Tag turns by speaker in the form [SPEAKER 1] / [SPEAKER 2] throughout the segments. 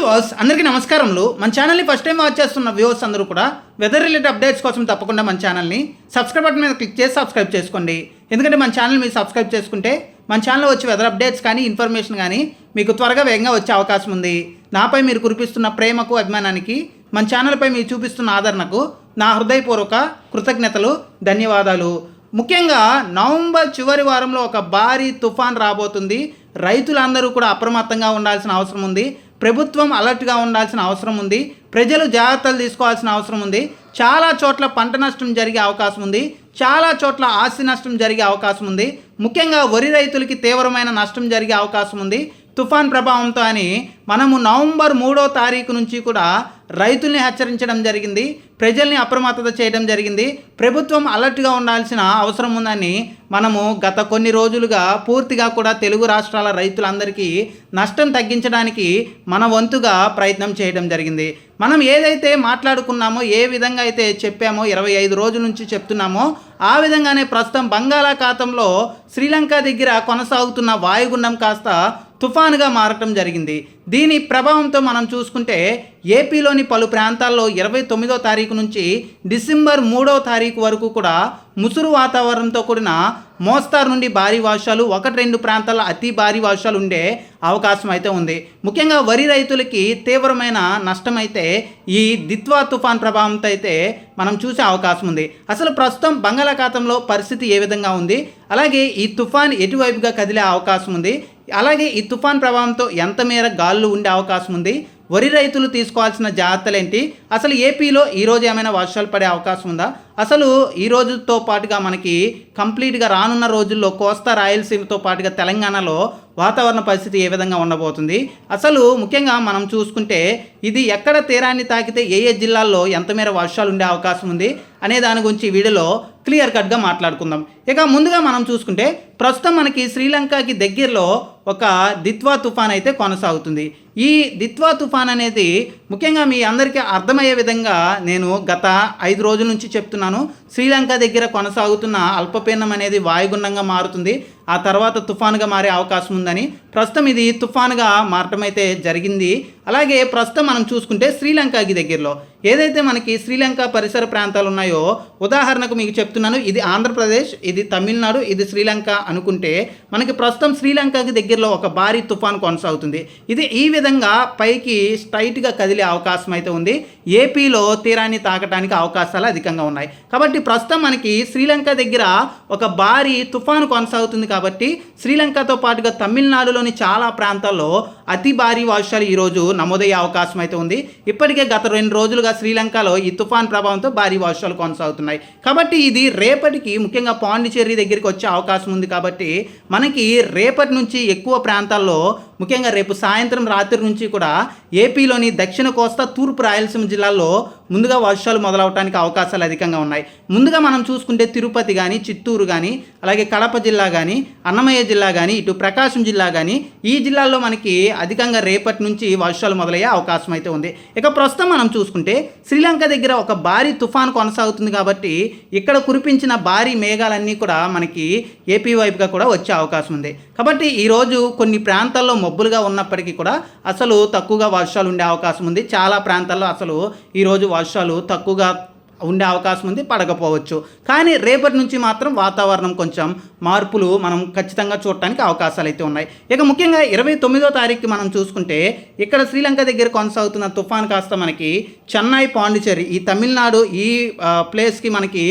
[SPEAKER 1] Viewers అందరికీ నమస్కారములు. మన ఛానల్ని ఫస్ట్ టైం వాచ్ చేస్తున్న వ్యూవర్స్ అందరూ కూడా వెదర్ రిలేటెడ్ అప్డేట్స్ కోసం తప్పకుండా మన ఛానల్ని సబ్స్క్రైబ్ బటన్ మీద క్లిక్ చేసి సబ్స్క్రైబ్ చేసుకోండి. ఎందుకంటే మన ఛానల్ మీరు సబ్స్క్రైబ్ చేసుకుంటే మన ఛానల్లో వచ్చే వెదర్ అప్డేట్స్ కానీ ఇన్ఫర్మేషన్ కానీ మీకు త్వరగా వేగంగా వచ్చే అవకాశం ఉంది. నాపై మీరు కురిపిస్తున్న ప్రేమకు అభిమానానికి మన ఛానల్పై మీరు చూపిస్తున్న ఆదరణకు నా హృదయపూర్వక కృతజ్ఞతలు ధన్యవాదాలు. ముఖ్యంగా నవంబర్ చివరి వారంలో ఒక భారీ తుఫాన్ రాబోతుంది. రైతులందరూ కూడా అప్రమత్తంగా ఉండాల్సిన అవసరం ఉంది. ప్రభుత్వం అలర్ట్గా ఉండాల్సిన అవసరం ఉంది. ప్రజలు జాగ్రత్తలు తీసుకోవాల్సిన అవసరం ఉంది. చాలా చోట్ల పంట నష్టం జరిగే అవకాశం ఉంది. చాలా చోట్ల ఆస్తి నష్టం జరిగే అవకాశం ఉంది. ముఖ్యంగా వరి రైతులకి తీవ్రమైన నష్టం జరిగే అవకాశం ఉంది. తుఫాన్ ప్రభావంతో అని మనము నవంబర్ మూడో తారీఖు నుంచి కూడా రైతుల్ని హెచ్చరించడం జరిగింది ప్రజల్ని అప్రమత్తత చేయడం జరిగింది. ప్రభుత్వం అలర్ట్గా ఉండాల్సిన అవసరం ఉందని మనము గత కొన్ని రోజులుగా పూర్తిగా కూడా తెలుగు రాష్ట్రాల రైతులందరికీ నష్టం తగ్గించడానికి మన వంతుగా ప్రయత్నం చేయడం జరిగింది. మనం ఏదైతే మాట్లాడుకున్నామో ఏ విధంగా అయితే చెప్పామో ఇరవై ఐదు రోజుల నుంచి చెప్తున్నామో ఆ విధంగానే ప్రస్తుతం బంగాళాఖాతంలో శ్రీలంక దగ్గర కొనసాగుతున్న వాయుగుండం కాస్త తుఫానుగా మారటం జరిగింది. దీని ప్రభావంతో మనం చూసుకుంటే ఏపీలోని పలు ప్రాంతాల్లో ఇరవై తొమ్మిదో తారీఖు నుంచి డిసెంబర్ మూడవ తారీఖు వరకు కూడా ముసురు వాతావరణంతో కూడిన మోస్తారు నుండి భారీ వర్షాలు ఒకటి రెండు ప్రాంతాల్లో అతి భారీ వర్షాలు ఉండే అవకాశం అయితే ఉంది. ముఖ్యంగా వరి రైతులకి తీవ్రమైన నష్టం అయితే ఈ దిత్వా తుఫాన్ ప్రభావంతో అయితే మనం చూసే అవకాశం ఉంది. అసలు ప్రస్తుతం బంగాళాఖాతంలో పరిస్థితి ఏ విధంగా ఉంది? అలాగే ఈ తుఫాన్ ఎటువైపుగా కదిలే అవకాశం ఉంది? అలాగే ఈ తుఫాన్ ప్రభావంతో ఎంత మేర గాలులు ఉండే అవకాశం ఉంది? వరి రైతులు తీసుకోవాల్సిన జాగ్రత్తలు ఏంటి అసలు ఏపీలో ఈరోజు ఏమైనా వర్షాలు పడే అవకాశం ఉందా? అసలు ఈ రోజుతో పాటుగా మనకి కంప్లీట్గా రానున్న రోజుల్లో కోస్తా రాయలసీమతో పాటుగా తెలంగాణలో వాతావరణ పరిస్థితి ఏ విధంగా ఉండబోతుంది? అసలు ముఖ్యంగా మనం చూసుకుంటే ఇది ఎక్కడ తీరాన్ని తాకితే ఏ ఏ జిల్లాల్లో ఎంత మేర వర్షాలు ఉండే అవకాశం ఉంది అనే దాని గురించి వీడియోలో క్లియర్ కట్గా మాట్లాడుకుందాం. ఇక ముందుగా మనం చూసుకుంటే ప్రస్తుతం మనకి శ్రీలంకకి దగ్గరలో ఒక దిత్వా తుఫాన్ అయితే కొనసాగుతుంది. ఈ దిత్వా తుఫాన్ అనేది ముఖ్యంగా మీ అందరికీ అర్థమయ్యే విధంగా నేను గత ఐదు రోజుల నుంచి చెప్తున్నాను. శ్రీలంక దగ్గర కొనసాగుతున్న అల్పపీడనం అనేది వాయుగుండంగా మారుతుంది. ఆ తర్వాత తుఫానుగా మారే అవకాశం ఉందని ప్రస్తుతం ఇది తుఫానుగా మారటం అయితే జరిగింది. అలాగే ప్రస్తుతం మనం చూసుకుంటే శ్రీలంకకి దగ్గరలో ఏదైతే మనకి శ్రీలంక పరిసర ప్రాంతాలు ఉన్నాయో ఉదాహరణకు మీకు చెప్తున్నాను ఇది ఆంధ్రప్రదేశ్ ఇది తమిళనాడు ఇది శ్రీలంక అనుకుంటే మనకి ప్రస్తుతం శ్రీలంకకి దగ్గరలో ఒక భారీ తుఫాన్ కొనసాగుతుంది. ఇది ఈ విధంగా పైకి స్ట్రైట్గా కదిలే అవకాశం అయితే ఉంది. ఏపీలో తీరాన్ని తాకడానికి అవకాశాలు అధికంగా ఉన్నాయి. కాబట్టి ప్రస్తుతం మనకి శ్రీలంక దగ్గర ఒక భారీ తుఫాను కొనసాగుతుంది కాబట్టి శ్రీలంకతో పాటుగా తమిళనాడులోని చాలా ప్రాంతాల్లో అతి భారీ వర్షాలు ఈరోజు నమోదయ్యే అవకాశం అయితే ఉంది. ఇప్పటికే గత రెండు రోజులుగా శ్రీలంకలో ఈ తుఫాన్ ప్రభావంతో భారీ వర్షాలు కొనసాగుతున్నాయి. కాబట్టి ఇది రేపటికి ముఖ్యంగా పాండిచేరి దగ్గరికి వచ్చే అవకాశం ఉంది కాబట్టి మనకి రేపటి నుంచి ఎక్కువ ప్రాంతాల్లో ముఖ్యంగా రేపు సాయంత్రం రాత్రి నుంచి కూడా ఏపీలోని దక్షిణ కోస్తా తూర్పు రాయలసీమ జిల్లాల్లో ముందుగా వర్షాలు మొదలవడానికి అవకాశాలు అధికంగా ఉన్నాయి. ముందుగా మనం చూసుకుంటే తిరుపతి కానీ చిత్తూరు కానీ అలాగే కడప జిల్లా కానీ అన్నమయ్య జిల్లా కానీ ఇటు ప్రకాశం జిల్లా కానీ ఈ జిల్లాల్లో మనకి అధికంగా రేపటి నుంచి వర్షాలు మొదలయ్యే అవకాశం అయితే ఉంది. ఇక ప్రస్తుతం మనం చూసుకుంటే శ్రీలంక దగ్గర ఒక భారీ తుఫాన్ కొనసాగుతుంది కాబట్టి ఇక్కడ కురిపించిన భారీ మేఘాలన్నీ కూడా మనకి ఏపీ వైపుగా కూడా వచ్చే అవకాశం ఉంది. కాబట్టి ఈరోజు కొన్ని ప్రాంతాల్లో మబ్బులుగా ఉన్నప్పటికీ కూడా అసలు తక్కువగా వర్షాలు ఉండే అవకాశం ఉంది. చాలా ప్రాంతాల్లో అసలు ఈరోజు వర్షాలు తక్కువగా ఉండే అవకాశం ఉంది పడకపోవచ్చు. కానీ రేపటి నుంచి మాత్రం వాతావరణం కొంచెం మార్పులు మనం ఖచ్చితంగా చూడటానికి అవకాశాలు అయితే ఉన్నాయి. ఇక ముఖ్యంగా ఇరవై తొమ్మిదో తారీఖుకి మనం చూసుకుంటే ఇక్కడ శ్రీలంక దగ్గర కొనసాగుతున్న తుఫాన్ కాస్త మనకి చెన్నై పాండిచేరి ఈ తమిళనాడు ఈ ప్లేస్కి మనకి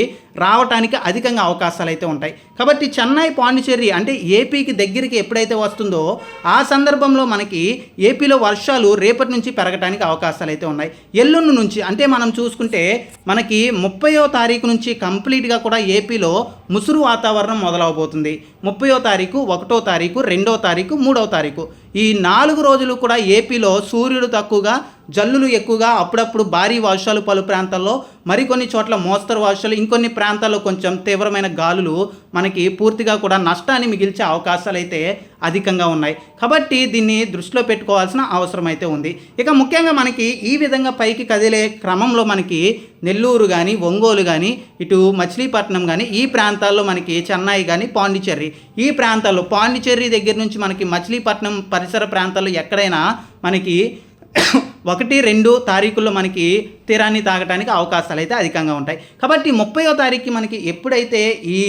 [SPEAKER 1] రావటానికి అధికంగా అవకాశాలు అయితే ఉంటాయి. కాబట్టి చెన్నై పాండిచేరి అంటే ఏపీకి దగ్గరికి ఎప్పుడైతే వస్తుందో ఆ సందర్భంలో మనకి ఏపీలో వర్షాలు రేపటి నుంచి పెరగటానికి అవకాశాలు అయితే ఉన్నాయి. ఎల్లుండి నుంచి అంటే మనం చూసుకుంటే మనకి ముప్పయో తారీఖు నుంచి కంప్లీట్గా కూడా ఏపీలో ముసురు వాతావరణం మొదలవబోతుంది. ముప్పయో తారీఖు ఒకటో తారీఖు రెండో తారీఖు మూడో తారీఖు. ఈ నాలుగు రోజులు కూడా ఏపీలో సూర్యుడు తక్కువగా జల్లులు ఎక్కువగా అప్పుడప్పుడు భారీ వర్షాలు పలు ప్రాంతాల్లో మరికొన్ని చోట్ల మోస్తరు వర్షాలు ఇంకొన్ని ప్రాంతాల్లో కొంచెం తీవ్రమైన గాలులు మనకి పూర్తిగా కూడా నష్టాన్ని మిగిల్చే అవకాశాలు అయితే అధికంగా ఉన్నాయి. కాబట్టి దీన్ని దృష్టిలో పెట్టుకోవాల్సిన అవసరం అయితే ఉంది. ఇక ముఖ్యంగా మనకి ఈ విధంగా పైకి కదిలే క్రమంలో మనకి నెల్లూరు కానీ ఒంగోలు కానీ ఇటు మచిలీపట్నం కానీ ఈ ప్రాంతాల్లో మనకి చెన్నై కానీ పాండిచ్చేరి. ఈ ప్రాంతాల్లో పాండిచ్చేరి దగ్గర నుంచి మనకి మచిలీపట్నం పరిసర ప్రాంతాల్లో ఎక్కడైనా మనకి ఒకటి రెండు తారీఖుల్లో మనకి తీరాన్ని తాగడానికి అవకాశాలు అయితే అధికంగా ఉంటాయి. కాబట్టి ముప్పయో తారీఖుకి మనకి ఎప్పుడైతే ఈ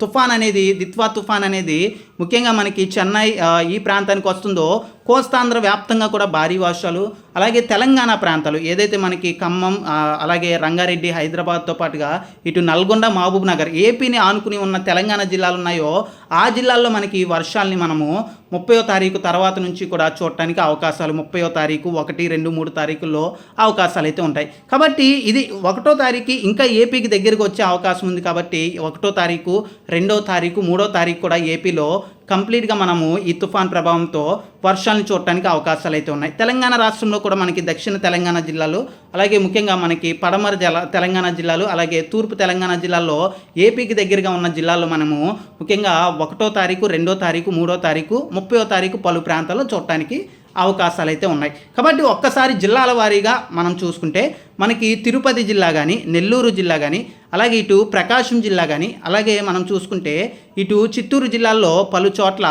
[SPEAKER 1] తుఫాన్ అనేది దిత్వా తుఫాన్ అనేది ముఖ్యంగా మనకి చెన్నై ఈ ప్రాంతానికి వస్తుందో కోస్తాంధ్ర వ్యాప్తంగా కూడా భారీ వర్షాలు అలాగే తెలంగాణ ప్రాంతాలు ఏదైతే మనకి ఖమ్మం అలాగే రంగారెడ్డి హైదరాబాద్తో పాటుగా ఇటు నల్గొండ మహబూబ్ నగర్ ఏపీని ఆనుకుని ఉన్న తెలంగాణ జిల్లాలు ఉన్నాయో ఆ జిల్లాల్లో మనకి వర్షాలని వర్షాల్ని మనము ముప్పయో తారీఖు తర్వాత నుంచి కూడా చూడటానికి అవకాశాలు ముప్పయో తారీఖు ఒకటి రెండు మూడు తారీఖుల్లో అవకాశాలు అయితే ఉంటాయి. కాబట్టి ఇది ఒకటో తారీఖు ఇంకా ఏపీకి దగ్గరికి వచ్చే అవకాశం ఉంది కాబట్టి ఒకటో తారీఖు రెండో తారీఖు మూడో తారీఖు కూడా ఏపీలో కంప్లీట్గా మనము ఈ తుఫాన్ ప్రభావంతో వర్షాలను చూడటానికి అవకాశాలు అయితే ఉన్నాయి. తెలంగాణ రాష్ట్రంలో కూడా మనకి దక్షిణ తెలంగాణ జిల్లాలు అలాగే ముఖ్యంగా మనకి పడమర జల తెలంగాణ జిల్లాలు అలాగే తూర్పు తెలంగాణ జిల్లాల్లో ఏపీకి దగ్గరగా ఉన్న జిల్లాల్లో మనము ముఖ్యంగా ఒకటో తారీఖు రెండో తారీఖు మూడో తారీఖు ముప్పయో తారీఖు పలు ప్రాంతాల్లో చూడటానికి అవకాశాలు అయితే ఉన్నాయి. కాబట్టి ఒక్కసారి జిల్లాల వారీగా మనం చూసుకుంటే మనకి తిరుపతి జిల్లా కానీ నెల్లూరు జిల్లా కానీ అలాగే ఇటు ప్రకాశం జిల్లా కానీ అలాగే మనం చూసుకుంటే ఇటు చిత్తూరు జిల్లాల్లో పలు చోట్ల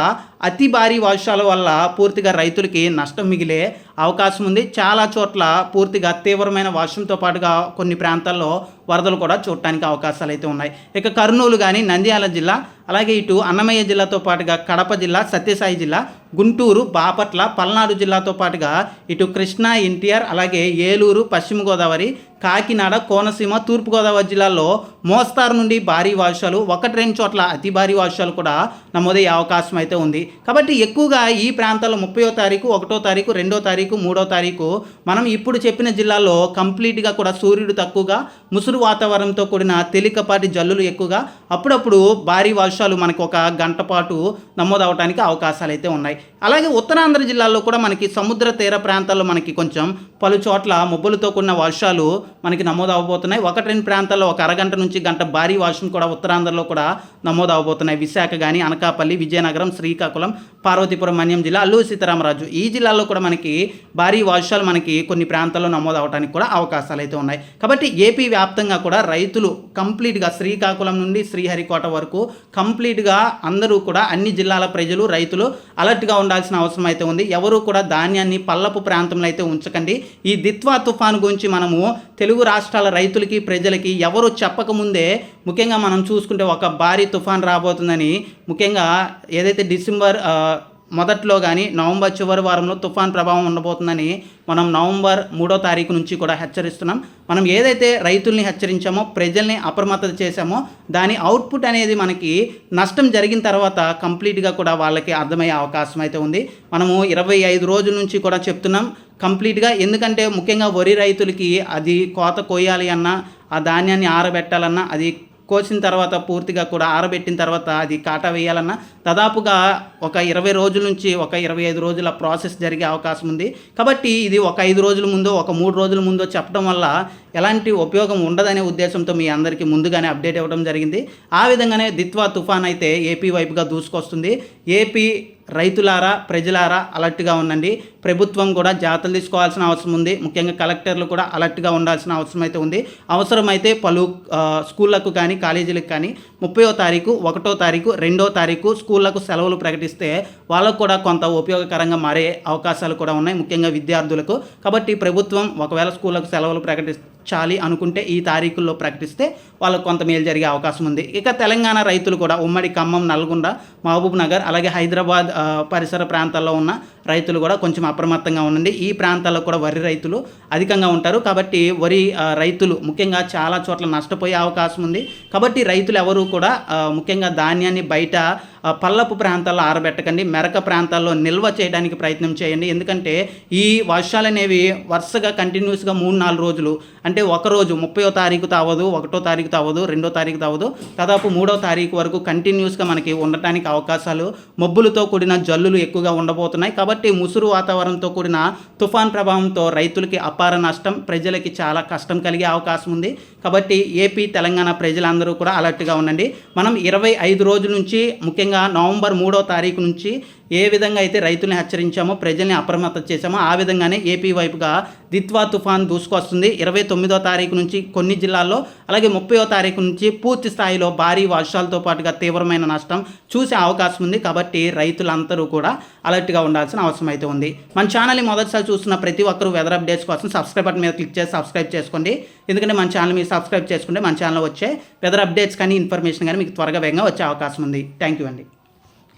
[SPEAKER 1] అతి భారీ వర్షాల వల్ల పూర్తిగా రైతులకి నష్టం మిగిలే అవకాశం ఉంది. చాలా చోట్ల పూర్తిగా తీవ్రమైన వర్షంతో పాటుగా కొన్ని ప్రాంతాల్లో వరదలు కూడా చూడటానికి అవకాశాలు అయితే ఉన్నాయి. ఇక కర్నూలు కానీ నంద్యాల జిల్లా అలాగే ఇటు అన్నమయ్య జిల్లాతో పాటుగా కడప జిల్లా సత్యసాయి జిల్లా గుంటూరు బాపట్ల పల్నాడు జిల్లాతో పాటుగా ఇటు కృష్ణా ఎన్టీఆర్ అలాగే ఏలూరు పశ్చిమ గోదావరి కాకినాడ కోనసీమ తూర్పుగోదావరి జిల్లాల్లో మోస్తారు నుండి భారీ వర్షాలు ఒకటి రెండు చోట్ల అతి భారీ వర్షాలు కూడా నమోదయ్యే అవకాశం అయితే ఉంది. కాబట్టి ఎక్కువగా ఈ ప్రాంతాల్లో ముప్పయో తారీఖు ఒకటో తారీఖు రెండో తారీఖు మూడో తారీఖు మనం ఇప్పుడు చెప్పిన జిల్లాల్లో కంప్లీట్గా కూడా సూర్యుడు తక్కువగా ముసురు వాతావరణంతో కూడిన తేలికపాటి జల్లులు ఎక్కువగా అప్పుడప్పుడు భారీ వర్షాలు మనకు ఒక గంట పాటు నమోదవడానికి అవకాశాలు అయితే ఉన్నాయి. అలాగే ఉత్తరాంధ్ర జిల్లాల్లో కూడా మనకి సముద్ర తీర ప్రాంతాల్లో మనకి కొంచెం పలు చోట్ల మొబ్బులతో కూడిన వర్షాలు మనకి నమోదవబోతున్నాయి ఒకటి రెండు ప్రాంతాల్లో ఒక అరగంట నుంచి గంట భారీ వర్షం కూడా ఉత్తరాంధ్రలో కూడా నమోదవబోతున్నాయి విశాఖ కానీ అనకాపల్లి విజయనగరం శ్రీకాకుళం పార్వతీపురం మన్యం జిల్లా అల్లూరు సీతారామరాజు. ఈ జిల్లాల్లో కూడా మనకి భారీ వర్షాలు మనకి కొన్ని ప్రాంతాల్లో నమోదవడానికి కూడా అవకాశాలు అయితే ఉన్నాయి. కాబట్టి ఏపీ వ్యాప్తంగా కూడా రైతులు కంప్లీట్గా శ్రీకాకుళం నుండి శ్రీహరికోట వరకు కంప్లీట్గా అందరూ కూడా అన్ని జిల్లాల ప్రజలు రైతులు అలర్ట్గా ఉండాల్సిన అవసరం అయితే ఉంది. ఎవరు కూడా ధాన్యాన్ని పల్లపు ప్రాంతంలో అయితే ఉంచకండి. ఈ దిత్వా తుఫాను గురించి మనము తెలుగు రాష్ట్రాల రైతులకి ప్రజలకి ఎవరు చెప్పకముందే ముఖ్యంగా మనం చూసుకుంటే ఒక భారీ తుఫాన్ రాబోతుందని ముఖ్యంగా ఏదైతే డిసెంబర్ మొదట్లో కానీ నవంబర్ చివరి వారంలో తుఫాన్ ప్రభావం ఉండబోతుందని మనం నవంబర్ మూడో తారీఖు నుంచి కూడా హెచ్చరిస్తున్నాం. మనం ఏదైతే రైతుల్ని హెచ్చరించామో ప్రజల్ని అప్రమత్తత చేశామో దాని అవుట్పుట్ అనేది మనకి నష్టం జరిగిన తర్వాత కంప్లీట్గా కూడా వాళ్ళకి అర్థమయ్యే అవకాశం అయితే ఉంది. మనము ఇరవై ఐదు రోజుల నుంచి కూడా చెప్తున్నాం కంప్లీట్గా ఎందుకంటే ముఖ్యంగా వరి రైతులకి అది కోత కోయాలి అన్నా ఆ ధాన్యాన్ని ఆరబెట్టాలన్నా అది కోసిన తర్వాత పూర్తిగా కూడా ఆరబెట్టిన తర్వాత అది కాటా వేయాలన్నా దాదాపుగా ఒక ఇరవై రోజుల నుంచి ఒక ఇరవై ఐదు రోజుల ప్రాసెస్ జరిగే అవకాశం ఉంది. కాబట్టి ఇది ఒక ఐదు రోజుల ముందో ఒక మూడు రోజుల ముందో చెప్పడం వల్ల ఎలాంటి ఉపయోగం ఉండదనే ఉద్దేశంతో మీ అందరికీ ముందుగానే అప్డేట్ ఇవ్వడం జరిగింది. ఆ విధంగానే దిత్వా తుఫాన్ అయితే ఏపీ వైపుగా దూసుకొస్తుంది. ఏపీ రైతులారా ప్రజలారా అలర్ట్గా ఉండండి. ప్రభుత్వం కూడా జాగ్రత్తలు తీసుకోవాల్సిన అవసరం ఉంది. ముఖ్యంగా కలెక్టర్లు కూడా అలర్ట్గా ఉండాల్సిన అవసరం అయితే ఉంది. అవసరమైతే పలు స్కూళ్ళకు కానీ కాలేజీలకు కానీ ముప్పయో తారీఖు ఒకటో తారీఖు రెండో తారీఖు స్కూళ్ళకు సెలవులు ప్రకటిస్తే వాళ్ళకు కూడా కొంత ఉపయోగకరంగా మారే అవకాశాలు కూడా ఉన్నాయి. ముఖ్యంగా విద్యార్థులకు. కాబట్టి ప్రభుత్వం ఒకవేళ స్కూళ్ళకు సెలవులు ప్రకటించాలి అనుకుంటే ఈ తారీఖుల్లో ప్రకటిస్తే వాళ్ళకు కొంత మేలు జరిగే అవకాశం ఉంది. ఇక తెలంగాణ రైతులు కూడా ఉమ్మడి ఖమ్మం నల్గొండ మహబూబ్ నగర్ అలాగే హైదరాబాద్ పరిసర ప్రాంతాల్లో ఉన్న రైతులు కూడా కొంచెం అప్రమత్తంగా ఉండండి. ఈ ప్రాంతాల్లో కూడా వరి రైతులు అధికంగా ఉంటారు. కాబట్టి వరి రైతులు ముఖ్యంగా చాలా చోట్ల నష్టపోయే అవకాశం ఉంది. కాబట్టి రైతులు ఎవరు కూడా ముఖ్యంగా ధాన్యాన్ని బయట పల్లపు ప్రాంతాల్లో ఆరబెట్టకండి. మెరక ప్రాంతాల్లో నిల్వ చేయడానికి ప్రయత్నం చేయండి. ఎందుకంటే ఈ వర్షాలు అనేవి వరుసగా కంటిన్యూస్గా మూడు నాలుగు రోజులు అంటే ఒక రోజు ముప్పయో తారీఖు తావదు ఒకటో తారీఖు తావదు రెండో తారీఖు తావదు. దాదాపు మూడో తారీఖు వరకు కంటిన్యూస్గా మనకి ఉండటానికి అవకాశాలు మబ్బులతో కూడిన జల్లులు ఎక్కువగా ఉండబోతున్నాయి. కాబట్టి ముసురు వాతావరణంతో కూడిన తుఫాన్ ప్రభావంతో రైతులకి అపార నష్టం ప్రజలకి చాలా కష్టం కలిగే అవకాశం ఉంది. కాబట్టి ఏపీ తెలంగాణ ప్రజలందరూ కూడా అలర్ట్గా ఉండండి. మనం ఇరవై ఐదు రోజుల నుంచి ముఖ్యంగా నవంబర్ మూడో తారీఖు నుంచి ఏ విధంగా అయితే రైతుల్ని హెచ్చరించామో ప్రజల్ని అప్రమత్తం చేశామో ఆ విధంగానే ఏపీ వైపుగా దిత్వా తుఫాన్ దూసుకొస్తుంది ఇరవై తొమ్మిదో తారీఖు నుంచి కొన్ని జిల్లాల్లో అలాగే ముప్పయో తారీఖు నుంచి పూర్తి స్థాయిలో భారీ వర్షాలతో పాటుగా తీవ్రమైన నష్టం చూసే అవకాశం ఉంది. కాబట్టి రైతులందరూ కూడా అలర్ట్గా ఉండాల్సిన అవసరం అయితే ఉంది. మన ఛానల్ని మొదటిసారి చూస్తున్న ప్రతి ఒక్కరూ వెదర్ అప్డేట్స్ కోసం సబ్స్క్రైబ్ బటన్ మీద క్లిక్ చేసి సబ్స్క్రైబ్ చేసుకోండి. ఎందుకంటే మన ఛానల్ మీరు సబ్స్క్రైబ్ చేసుకుంటే మన ఛానల్ వచ్చే వెదర్ అప్డేట్స్ కానీ ఇన్ఫర్మేషన్ కానీ మీకు త్వరగా వేగంగా వచ్చే అవకాశం ఉంది. థ్యాంక్ యూ అండి.